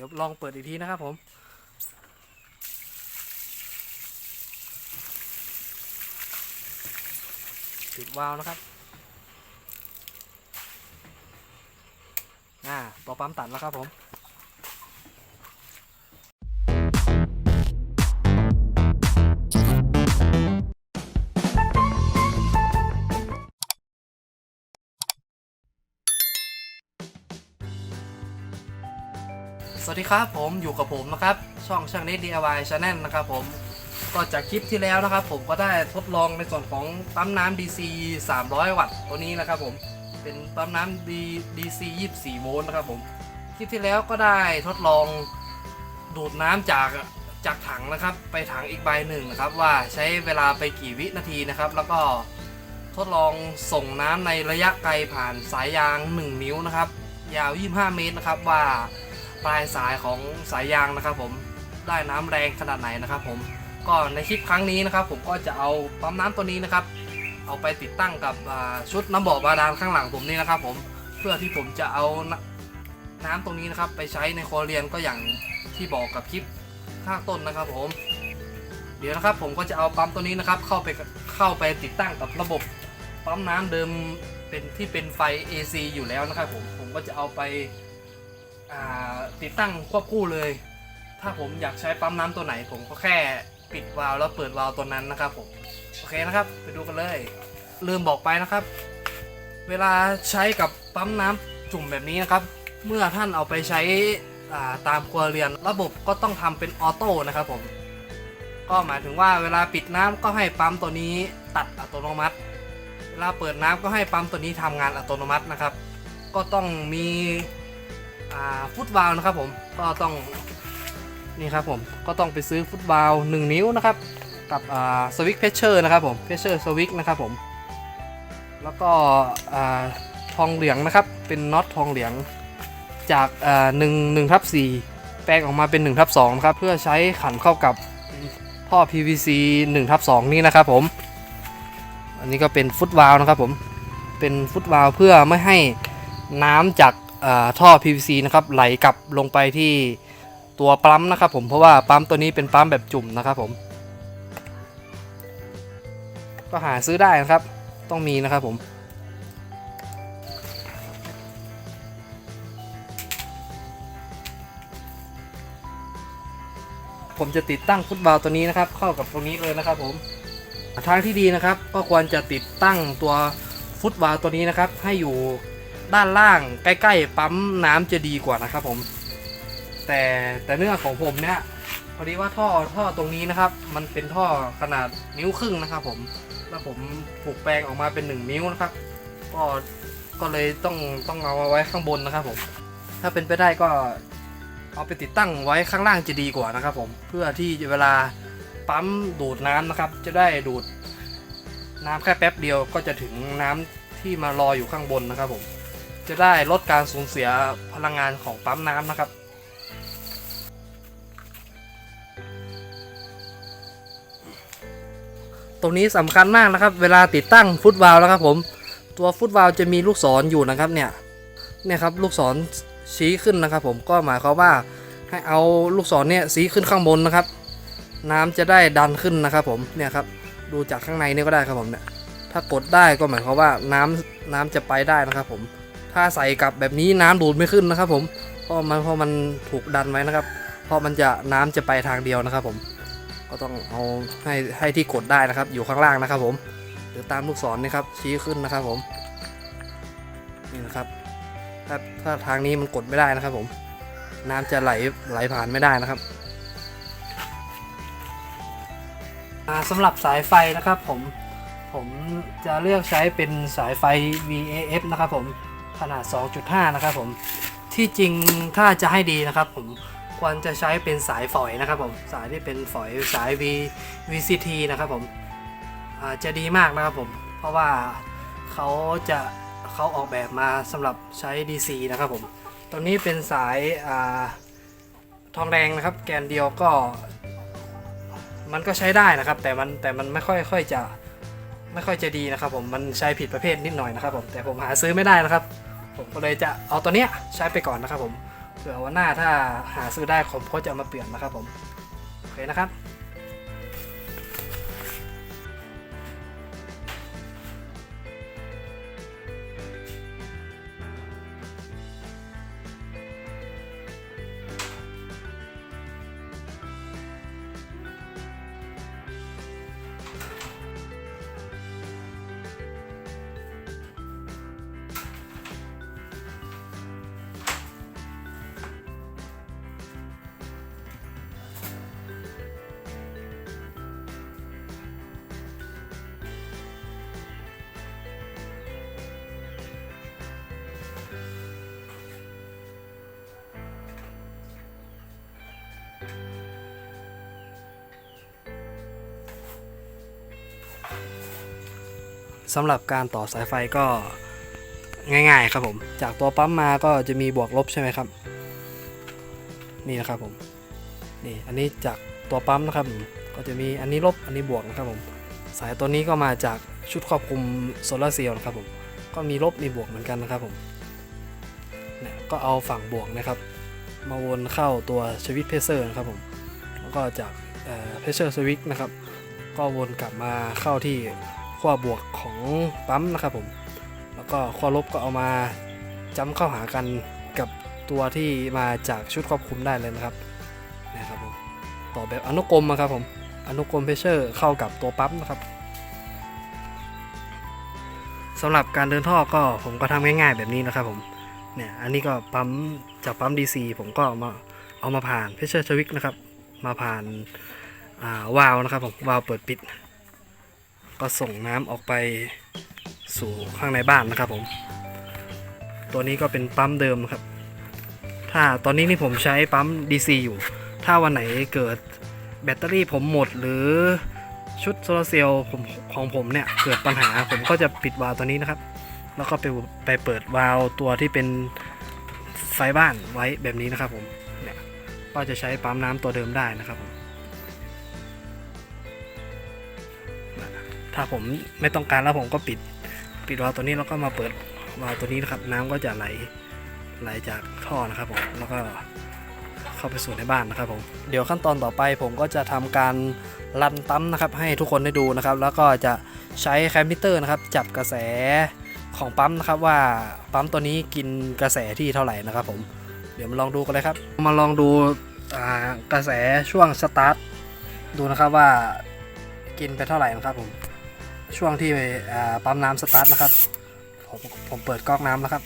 ดี๋ยวลองเปิดอีกทีนะครับผมปิดวาล์วนะครับอ่าปอปั๊มตัดแล้วครับผม วัสดีครับผมอยู่กับผมนะครับ ช่องช่างเน็ต DIY Channel นะครับผมก็จากคลิปที่แล้วนะครับ ผมก็ได้ทดลองในส่วนของปั๊มน้ำ DC 300 วัตต์ตัวนี้นะครับผมเป็นปั๊มน้ำ D- DC 24 โวลต์นะครับผมคลิปที่แล้วก็ได้ทดลองดูดน้ำจากจากถังนะครับ ไปถังอีกใบหนึ่งนะครับ ว่าใช้เวลาไปกี่วินาทีนะครับ แล้วก็ทดลองส่งน้ำในระยะไกลผ่านสายยาง 1 นิ้วนะครับ ยาว 25 เมตรนะครับว่า ปลายสายของสายยางนะครับผมได้น้ำแรงขนาดไหนนะครับผมก็ในคลิปครั้งนี้นะครับ ผมก็จะเอาปั๊มน้ำตัวนี้นะครับ เอาไปติดตั้งกับชุดน้ำบ่อบาดาลข้างหลังผมนี่นะครับ ผมเพื่อที่ผมจะเอานน้ำตรงนี้นะครับ ไปใช้ในครัวเรียนก็อย่างที่บอกกับคลิปข้างต้นนะครับ ผม เดี๋ยวนะครับ ผมก็จะเอาปั๊มตัวนี้นะครับ เข้าไปเข้าไปติดตั้งกับระบบปั๊มน้ำเดิมเป็นที่เป็นไฟ AC อยู่แล้วนะครับ ผมผมก็จะเอาไป ติดตั้งควบคู่เลย ถ้าผมอยากใช้ปั๊มน้ำตัวไหน ผมก็แค่ปิดวาล์วแล้วเปิดวาล์วตัวนั้นนะครับผมโอเคนะครับ ไปดูกันเลย ลืมบอกไปนะครับ เวลาใช้กับปั๊มน้ำจุ่มแบบนี้นะครับ เมื่อท่านเอาไปใช้าตามครัวเรือนระบบก็ต้องทำเป็นออโต้นะครับผมก็หมายถึงว่าเวลาปิดน้ำก็ให้ปั๊มตัวนี้ตัดอัตโนมัติ เวลาเปิดน้ำก็ให้ปั๊มตัวนี้ทำงานอัตโนมัตินะครับ ก็ต้องมี ฟุตบาลนะครับผมก็ต้องนี่ครับผมก็ต้องไปซื้อฟุตบาล1นิ้วนะครับกับสวิกเพชเชอร์นะครับผมเพชเชอร์สวิกนะครับผมแล้วก็ทองเหลืองนะครับเป็นน็อตทองเหลืองจากหนึ่งหนึ่งทับสี่แปลงออกมาเป็น1ทับสองครับเพื่อใช้ขันเข้ากับท่อ PVC 1ทับ2นี่นะครับผม อันนี้ก็เป็นฟุตวาลนะครับผมเป็นฟุตวาลเพื่อไม่ให้น้ำจาก ท่อ PVC นะครับไหลกลับลงไปที่ตัวปั๊มนะครับผมเพราะว่าปั๊มตัวนี้เป็นปั๊มแบบจุ่มนะครับผม ก็หาซื้อได้นะครับ ต้องมีนะครับผมผมจะติดตั้งฟุตบอลตัวนี้นะครับ เข้ากับตรงนี้เลยนะครับผมทางที่ดีนะครับ ก็ควรจะติดตั้งตัวฟุตบอลตัวนี้นะครับ ให้อยู่ ด้านล่างใกล้ๆปั๊มน้ำจะดีกว่านะครับผม แต่แต่เนื่องของผมเนี่ยพอดีว่าท่อท่อตรงนี้นะครับ มันเป็นท่อขนาดนิ้วครึ่งนะครับ ผมแล้วผมผูกแปลงออกมาเป็น 1 นิ้วนะครับ ก็ก็เลยต้องต้องเอาไว้ข้างบนนะครับผม ถ้าเป็นไปได้ก็เอาไปติดตั้งไว้ข้างล่างจะดีกว่านะครับ ผมเพื่อที่เวลาปั๊มดูดน้ำนะครับ จะได้ดูดน้ำแค่แป๊บเดียวก็จะถึงน้ำที่มารออยู่ข้างบนนะครับผม จะได้ลดการสูญเสียพลังงานของปั๊มน้ำนะครับ ตรงนี้สำคัญมากนะครับ เวลาติดตั้งฟุตวาล์วนะครับผม ตัวฟุตวาล์วจะมีลูกศรอยู่นะครับเนี่ย เนี่ยครับลูกศรชี้ขึ้นนะครับ ผมก็หมายความว่าให้เอาลูกศรเนี่ยชี้ขึ้นข้างบนนะครับ น้ำจะได้ดันขึ้นนะครับ ผมเนี่ยครับดูจากข้างในนี่ก็ได้ครับผมเนี่ยถ้ากดได้ก็หมายความว่าน้ำน้ำจะไปได้นะครับผม ถ้าใส่กับแบบนี้น้ำดูดไม่ขึ้นนะครับ ผมเพราะมันเพราะมันถูกดันไว้นะครับ เพราะมันจะน้ำจะไปทางเดียวนะครับ ผม ก็ต้องเอาให้ให้ที่กดได้นะครับ อยู่ข้างล่างนะครับ ผม หรือตามลูกศรนี่ครับ ชี้ขึ้นนะครับ ผมนี่นะครับ ถ้าถ้าทางนี้มันกดไม่ได้นะครับ ผม น้ำจะไหลไหลผ่านไม่ได้นะครับอ่าสำหรับสายไฟนะครับผมผมจะเลือกใช้เป็นสายไฟ VAF นะครับผม ขนาด 2.5 นะครับผม ที่จริงถ้าจะให้ดีนะครับผมควรจะใช้เป็นสายฝอยนะครับผม สายที่เป็นฝอยสาย V VCT นะครับผมจะดีมากนะครับผม เพราะว่าเขาจะเขาออกแบบมาสำหรับใช้ DC นะครับผม ตัวนี้เป็นสายอาทองแดงนะครับ แกนเดียวก็ มันก็ใช้ได้นะครับ แต่มันแต่มันไม่ค่อยค่อยจะไม่ค่อยจะดีนะครับผม มันใช้ผิดประเภทนิดหน่อยนะครับผม แต่ผมหาซื้อไม่ได้นะครับ ผมก็เลยจะเอาตัวเนี้ยใช้ไปก่อนนะครับผมเผื่อวันหน้าถ้าหาซื้อได้ผมก็จะเอามาเปลี่ยนนะครับผมโอเคนะครับ สำหรับการต่อสายไฟก็ง่ายๆครับผม จากตัวปั๊มมาก็จะมีบวกลบใช่ไหมครับ นี่นะครับผม นี่อันนี้จากตัวปั๊มนะครับผมก็จะมีอันนี้ลบอันนี้บวกนะครับผม สายตัวนี้ก็มาจากชุดควบคุมโซลาร์เซลล์นะครับผม ก็มีลบมีบวกเหมือนกันนะครับผมเนี่ยก็เอาฝั่งบวกนะครับ มาวนเข้าตัวสวิตช์เพรสเซอร์นะครับผม แล้วก็จากเพรสเซอร์สวิตช์นะครับ ก็วนกลับมาเข้าที่ ขั้วบวกของปั๊มนะครับผมแล้วก็ขั้วลบก็เอามาจ้ำเข้าหากันกับตัวที่มาจากชุดควบคุมได้เลยนะครับนะครับผมต่อแบบอนุกรมอะครับผมอนุกรมเพรสเชอร์เข้ากับตัวปั๊มนะครับสำหรับการเดินท่อก็ผมก็ทำง่ายๆแบบนี้นะครับผมเนี่ยอันนี้ก็ปั๊มจากปั๊ม DC ผมก็เอามาเอามาผ่านเพรสเชอร์สวิตช์นะครับ มาผ่านาวาล์วนะครับผมวาล์วเปิดปิด ก็ส่งน้ำออกไปสู่ข้างในบ้านนะครับผม ตัวนี้ก็เป็นปั๊มเดิมครับ ถ้าตอนนี้นี่ผมใช้ปั๊ม DC อยู่ ถ้าวันไหนเกิดแบตเตอรี่ผมหมดหรือชุดโซลาเซลล์ผมของผมเนี่ยเกิดปัญหาผมก็จะปิดวาล์วตัวนี้นะครับ แล้วก็ไปไปเปิดวาล์วตัวที่เป็นไฟบ้านไว้แบบนี้นะครับผมเนี่ยก็จะใช้ปั๊มน้ำตัวเดิมได้นะครับผม ถ้าผมไม่ต้องการแล้วผมก็ปิด ปิดวาล์วตัวนี้แล้วก็มาเปิดวาล์วตัวนี้นะครับ น้ำก็จะไหลไหลจากท่อนะครับผมแล้วก็เข้าไปสู่ในบ้านนะครับผมเดี๋ยวขั้นตอนต่อไปผมก็จะทำการรันปั๊มนะครับให้ทุกคนได้ดูนะครับ แล้วก็จะใช้แคมมิเตอร์นะครับ จับกระแสของปั๊มนะครับว่าปั๊มตัวนี้กินกระแสที่เท่าไหร่นะครับผมเดี๋ยวมาลองดูกันเลยครับ มาลองดูกระแสช่วงสตาร์ทดูนะครับว่ากินไปเท่าไหร่นะครับผม ช่วงที่ปั๊มน้ำสตาร์ทนะครับ ผมผมเปิดก๊อกน้ำนะครับ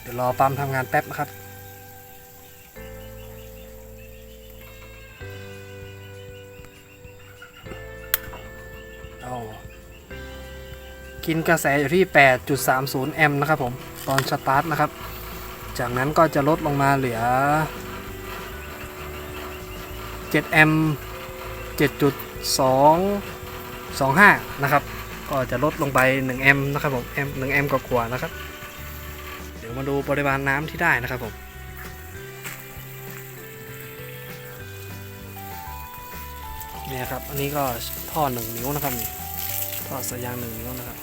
เดี๋ยวรอปั๊มทำงานแป๊บนะครับเอากินกระแสอยู่ที่ 8.30 แอมป์นะครับผม ตอนสตาร์ทนะครับ จากนั้นก็จะลดลงมาเหลือ 7 แอมป์7.2 25 นะครับ ก็จะลดลงไป 1 แอมป์นะครับผมแอมป์1แอมป์กว่าๆนะครับ เดี๋ยวมาดูปริมาณน้ำที่ได้นะครับผมเนี่ยครับ อันนี้ก็ท่อหนึ่งนิ้วนะครับนี่ท่อสายยางหนึ่งนิ้วนะครับ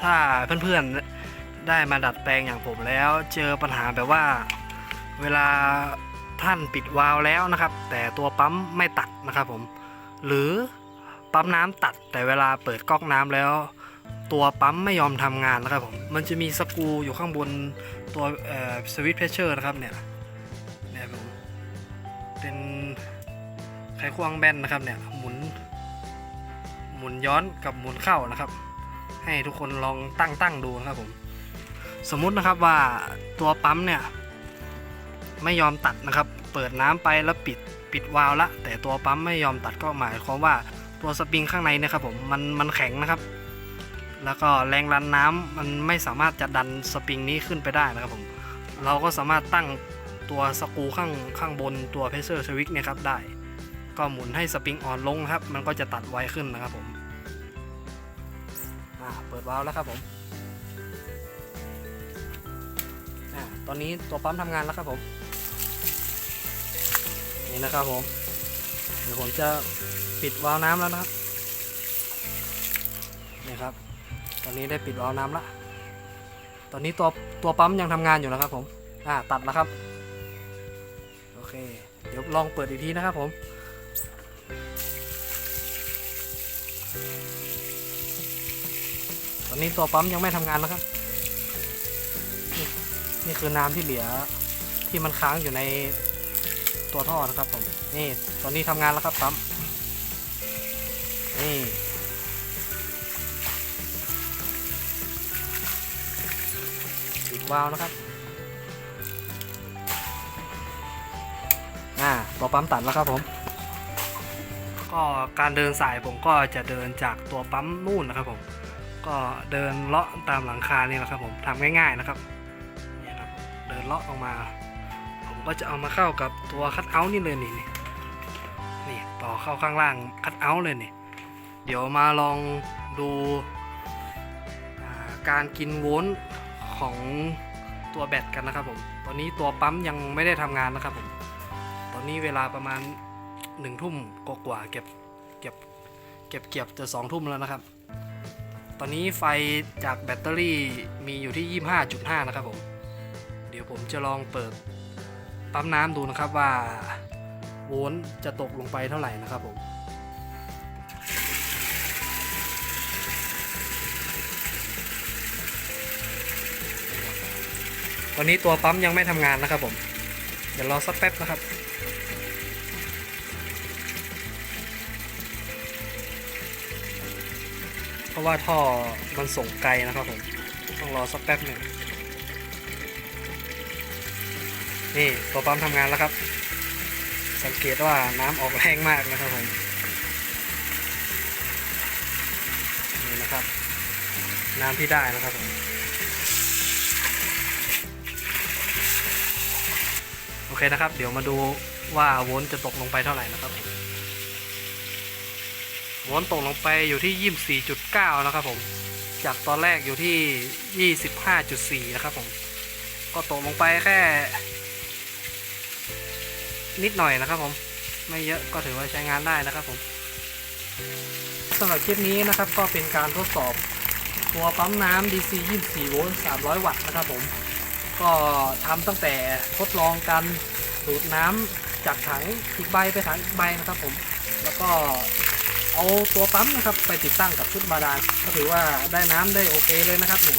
ถ้าเพื่อนๆได้มาดัดแปลงอย่างผมแล้ว เจอปัญหาแบบว่าเวลา ท่านปิดวาล์วแล้วนะครับ แต่ตัวปั๊มไม่ตัดนะครับผม หรือปั๊มน้ำตัดแต่เวลาเปิดก๊อกน้ำแล้ว ตัวปั๊มไม่ยอมทำงานนะครับผม มันจะมีสกูอยู่ข้างบนตัวสวิตช์เพรสเชอร์นะครับเนี่ยเนี่ยผมเป็นไขควงแบนนะครับเนี่ยหมุน หมุนย้อนกับหมุนเข้านะครับ ให้ทุกคนลองตั้งตั้งดูนะครับผม สมมุตินะครับว่าตัวปั๊มเนี่ย ไม่ยอมตัดนะครับ เปิดน้ำไปแล้วปิดปิดวาล์วละ แต่ตัวปั๊มไม่ยอมตัดก็หมายความว่าตัวสปริงข้างในนะครับผมมันมันแข็งนะครับ แล้วก็แรงดันน้ำมันไม่สามารถจะดันสปริงนี้ขึ้นไปได้นะครับผมเราก็สามารถตั้งตัวสกูข้างข้างบนตัวเพรสเซอร์สวิตช์เนี่ยครับได้ ก็หมุนให้สปริงอ่อนลงครับ มันก็จะตัดไวขึ้นนะครับผมอ่าเปิดวาล์วแล้วครับผมอ่าตอนนี้ตัวปั๊มทำงานแล้วครับผม นี่นะครับผม เดี๋ยวผมจะปิดวาล์วน้ำแล้วนะครับ นี่ครับ ตอนนี้ได้ปิดวาล์วน้ำละ ตอนนี้ตัวตัวปั๊มยังทำงานอยู่นะครับผม อ่าตัดแล้วครับ โอเค เดี๋ยวลองเปิดอีกทีนะครับผมตอนนี้ตัวปั๊มยังไม่ทำงานนะครับ นี่นี่คือน้ำที่เหลือที่มันค้างอยู่ใน ตัวท่อนะครับผมนี่ตอนนี้ทำงานแล้วครับปั๊มนี่ปิดวาล์วนะครับอ่าตัวปั๊มตัดแล้วครับผมก็การเดินสายผมก็จะเดินจากตัวปั๊มนู่นนะครับผม ก็เดินเลาะตามหลังคานี่แหละครับผมทำง่ายๆนะครับนี่ครับเดินเลาะออกมา ผมก็จะเอามาเข้ากับตัวคัทเอาท์นี่เลยนี่นี่นี่ต่อเข้าข้างล่างคัทเอาท์เลยนี่เดี๋ยวมาลองดูการกินโวลต์ของตัวแบตกันนะครับผม ตอนนี้ตัวปั๊มยังไม่ได้ทำงานนะครับผม ตอนนี้เวลาประมาณหนึ่งทุ่มกว่าเก็บเก็บเก็บเก็บจะสองทุ่มแล้วนะครับ ตอนนี้ไฟจากแบตเตอรี่มีอยู่ที่ 25.5 นะครับผม เดี๋ยวผมจะลองเปิด ปั๊มน้ำดูนะครับว่าโวลต์จะตกลงไปเท่าไหร่นะครับผมตอนนี้ตัวปั๊มยังไม่ทำงานนะครับผม เดี๋ยวรอสักแป๊บนะครับ เพราะว่าท่อมันส่งไกลนะครับผม ต้องรอสักแป๊บหนึ่ง นี่ตัวปั๊มทำงานแล้วครับ สังเกตว่าน้ำออกแรงมากนะครับผมนี่นะครับ น้ำที่ได้นะครับผมโอเคนะครับ เดี๋ยวมาดูว่าโวลต์จะตกลงไปเท่าไหร่นะครับผมโวลต์ตกลงไปอยู่ที่ 24.9 นะครับผม จากตอนแรกอยู่ที่ 25.4 นะครับผม ก็ตกลงไปแค่ นิดหน่อยนะครับผม ไม่เยอะก็ถือว่าใช้งานได้นะครับผมสำหรับคลิปนี้นะครับก็เป็นการทดสอบตัวปั๊มน้ำ DC 24 โวลต์ 300 วัตต์นะครับผม ก็ทำตั้งแต่ทดลองการดูดน้ำจากถังอีกใบไปถังอีกใบนะครับผม แล้วก็เอาตัวปั๊มนะครับไปติดตั้งกับชุดบาดาลก็ถือว่าได้น้ำได้โอเคเลยนะครับนี่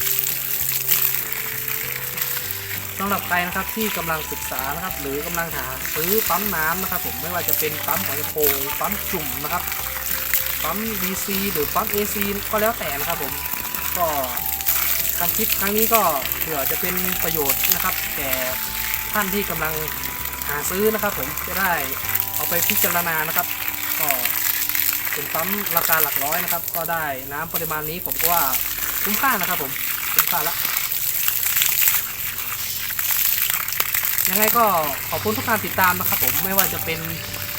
สำหรับใครนะครับที่กำลังศึกษานะครับ หรือกำลังหาซื้อปั๊มน้ำนะครับ ผมไม่ว่าจะเป็นปั๊มหอยโขงปั๊มจุ่มนะครับปั๊ม DC หรือปั๊ม AC ก็แล้วแต่นะครับผมก็ทำคลิปครั้งนี้ก็เผื่อจะเป็นประโยชน์นะครับแก่ท่านที่กำลังหาซื้อนะครับ ผมจะได้เอาไปพิจารณานะครับ ก็เป็นปั๊มราคาหลักร้อยนะครับ ก็ได้น้ำปริมาณนี้ผมก็ว่าคุ้มค่านะครับ ผมคุ้มค่าละ ยังไงก็ขอบคุณทุกการติดตามนะครับผมไม่ว่าจะเป็น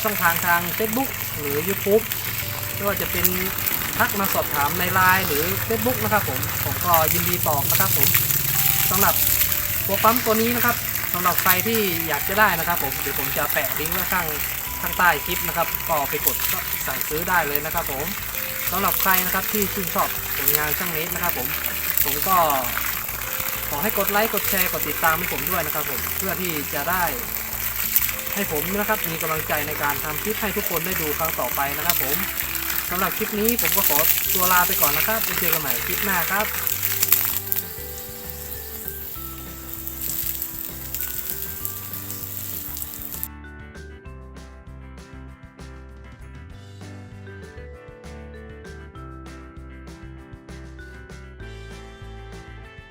ช่องทางทาง Facebook หรือ YouTube ไม่ว่าจะเป็นทักมาสอบถามในไลน์หรือ Facebook นะครับผมผมก็ยินดีตอบนะครับผมสำหรับตัวปั๊มตัวนี้นะครับสำหรับใครที่อยากจะได้นะครับ ผมเดี๋ยวผมจะแปะลิงก์ไว้ข้างข้างใต้คลิปนะครับก็ไปกดก็สั่งซื้อได้เลยนะครับ ผมสำหรับใครนะครับที่ชื่นชอบผลงานช่างเนสนะครับ ผมผมก็ ขอให้กดไลค์กดแชร์กดติดตามให้ผมด้วยนะครับผมเพื่อที่จะได้ ให้ผมนะครับมีกำลังใจในการทำคลิปให้ทุกคนได้ดูครั้งต่อไปนะครับผมสำหรับคลิปนี้ผมก็ขอตัวลาไปก่อนนะครับไปเจอกันใหม่คลิปหน้าครับ